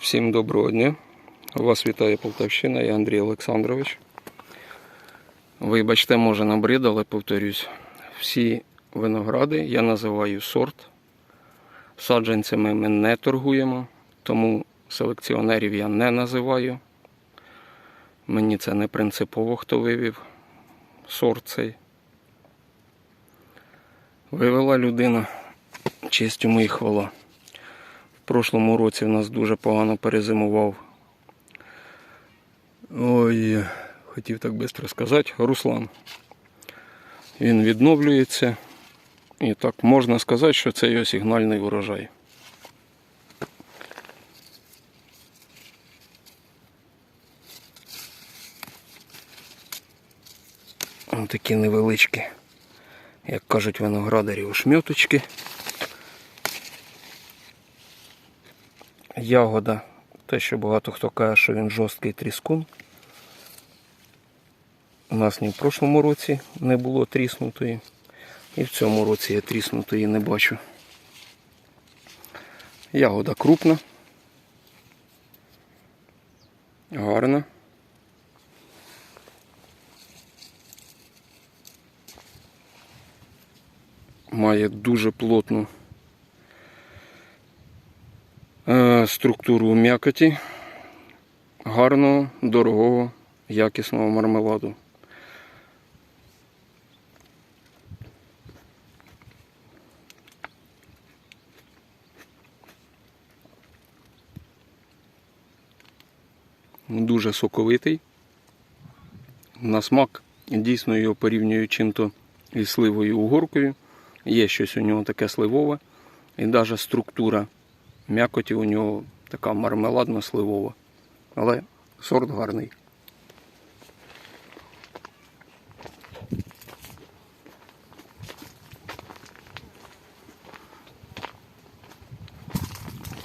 Всім доброго дня. Вас вітає Полтавщина, я Андрій Олександрович. Вибачте, може набрид, але повторюсь, всі виногради я називаю сорт. Саджанцями ми не торгуємо, тому селекціонерів я не називаю. Мені це не принципово, хто вивів сорт цей. Вивела людина, честь йому і хвала. Прошлому році в нас дуже погано перезимував. Ой, хотів так швидко сказати, Руслан. Він відновлюється. І так можна сказати, що це його сигнальний урожай. Ось такі невеличкі, як кажуть виноградарі, ошмьоточки. Ягода, те, що багато хто каже, що він жорсткий тріскун. У нас ні в прошлому році не було тріснутої. І в цьому році я тріснутої не бачу. Ягода крупна. Гарна. Має дуже плотну структуру м'якоті, гарного, дорогого, якісного мармеладу. Дуже соковитий. На смак дійсно його порівнюю чим-то із сливою угоркою. Є щось у нього таке сливове. І навіть структура м'якоті у нього така мармеладно-сливова. Але сорт гарний.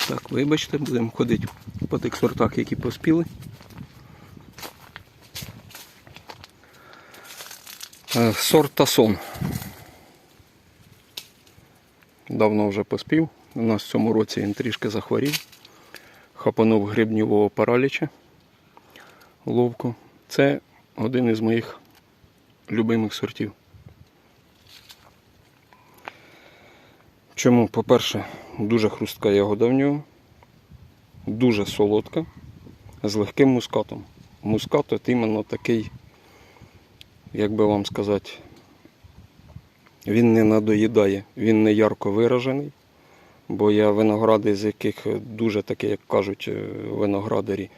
Так, вибачте, будемо ходити по тих сортах, які поспіли. Е, Сорт Тасон. Давно вже поспів. У нас в цьому році він трішки захворів. Хапанув грибнівого параліча ловко. Це один із моїх любимих сортів. Чому? По-перше, дуже хрустка ягода в нього, дуже солодка, з легким мускатом. Мускат от іменно такий, як би вам сказати, він не надоїдає, він не ярко виражений. Бо я виногради, з яких дуже такий, як кажуть е, виноградарі,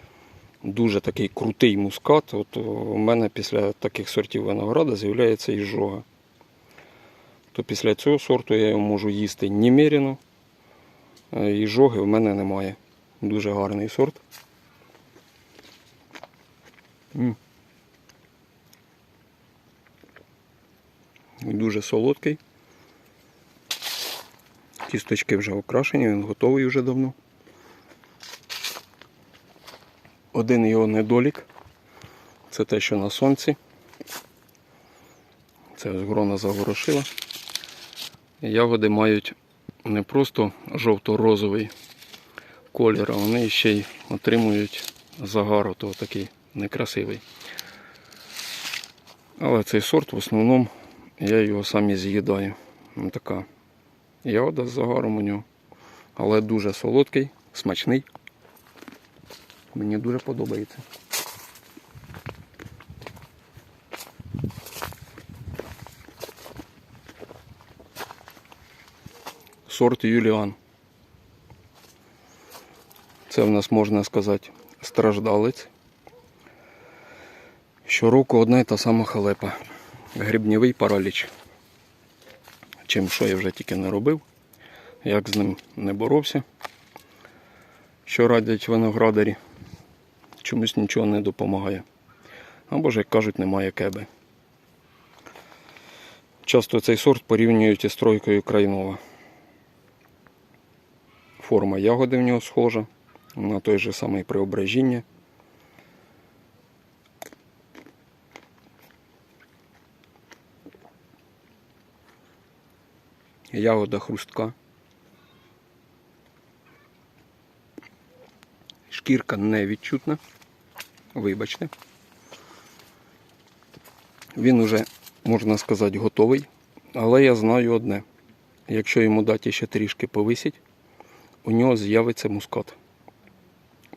дуже такий крутий мускат. От у мене після таких сортів винограда з'являється іжога. То після цього сорту я його можу їсти неміряно. е, Іжоги в мене немає. Дуже гарний сорт. Дуже солодкий. Кісточки вже окрашені, він готовий вже давно. Один його недолік. Це те, що на сонці. Це ось грона загорошила. Ягоди мають не просто жовто-розовий колір, а вони ще й отримують загар, ото такий некрасивий. Але цей сорт в основному я його сам і з'їдаю. Така ягода з загаром у нього. Але дуже солодкий, смачний. Мені дуже подобається. Сорт Юліан. Це в нас можна сказати страждалець. Щороку одна і та сама халепа. Грибнєвий параліч. Чим що я вже тільки не робив, як з ним не боровся, що радять виноградарі, чомусь нічого не допомагає. Або ж, як кажуть, немає кеби. Часто цей сорт порівнюють із тройкою крайнова. Форма ягоди в нього схожа, на той же самий преображіння. Ягода хрустка. Шкірка невідчутна. Вибачте. Він уже, можна сказати, готовий. Але я знаю одне. Якщо йому дати ще трішки повисіть, у нього з'явиться мускат.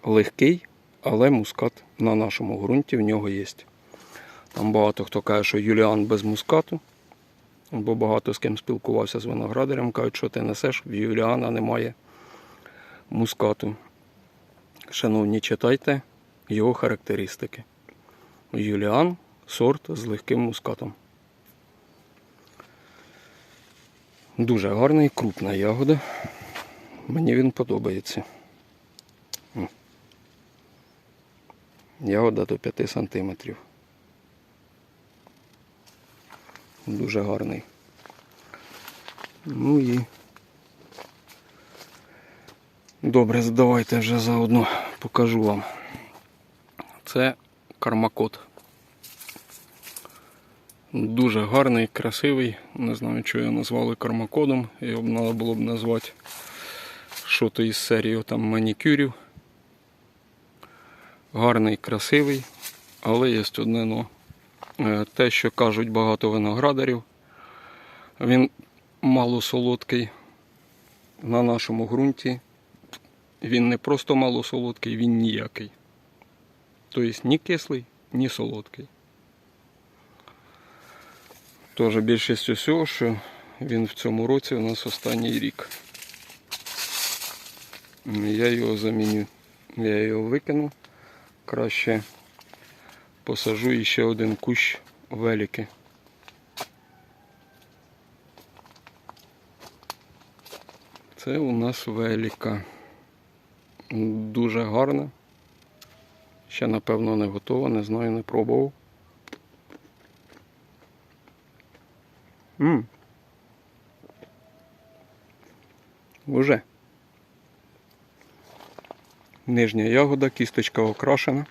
Легкий, але мускат на нашому ґрунті в нього є. Там багато хто каже, що Юліан без мускату. Бо багато з ким спілкувався з виноградарем, кажуть, що ти несеш, в Юліана немає мускату. Шановні, читайте його характеристики. Юліан сорт з легким мускатом. Дуже гарний, крупна ягода. Мені він подобається. Ягода до 5 сантиметрів. Дуже гарний. Ну і добре, давайте вже заодно покажу вам. Це кармакот. Дуже гарний, красивий. Не знаю, що його назвали кармакодом. Його треба було б назвати що то із серії там манікюрів. Гарний, красивий, але є одне но. Е, Те, що кажуть багато виноградарів, він мало солодкий на нашому ґрунті. Він не просто мало солодкий, він ніякий. Тобто ні кислий, ні солодкий. Тож більшість усього, що він в цьому році у нас останній рік. Я його заміню. Я його викину. Краще посажу іще один кущ велики. Це у нас велика. Дуже гарна. Ще напевно не готова, не знаю, не пробував. М. Уже. Нижня ягода, кісточка окрашена.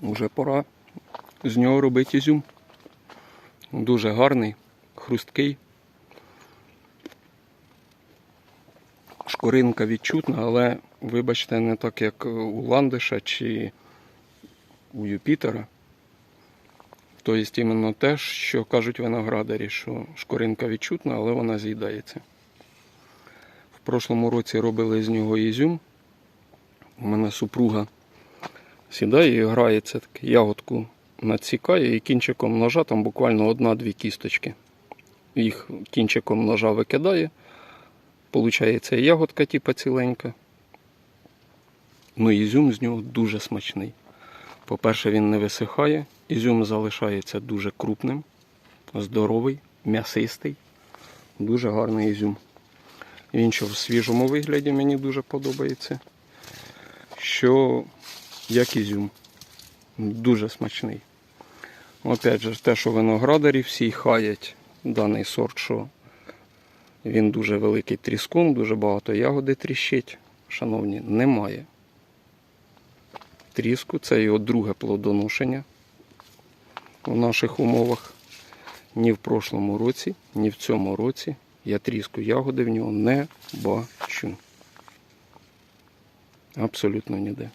Уже пора з нього робити ізюм. Дуже гарний, хрусткий. Шкоринка відчутна, але, вибачте, не так як у ландиша чи у Юпітера. Тобто іменно те, що кажуть виноградарі, що шкоринка відчутна, але вона з'їдається. В прошлому році робили з нього ізюм. У мене супруга сідає і грається так, ягодку надсікає і кінчиком ножа там буквально одна-дві кісточки. Їх кінчиком ножа викидає. Получається ягодка типа ціленька. Ну ізюм з нього дуже смачний. По-перше, він не висихає, ізюм залишається дуже крупним, здоровий, м'ясистий, дуже гарний ізюм. Він що в свіжому вигляді мені дуже подобається. Що як ізюм. Дуже смачний. Опять же, те, що виноградарі всі хаять даний сорт, що він дуже великий тріскун, дуже багато ягоди тріщить. Шановні, немає. Тріску це його друге плодоношення у наших умовах. Ні в прошлому році, ні в цьому році я тріску ягоди в нього не бачу. Абсолютно ніде.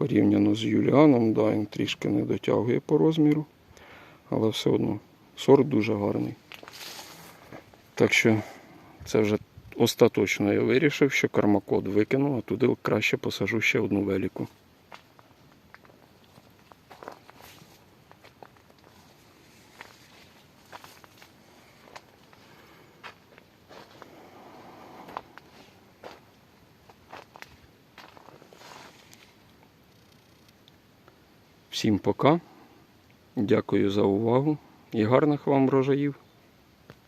Порівняно з Юліаном, да, він трішки не дотягує по розміру, але все одно сорт дуже гарний. Так що це вже остаточно я вирішив, що кармакод викину, а туди краще посажу ще одну велику. Всім пока. Дякую за увагу і гарних вам врожаїв.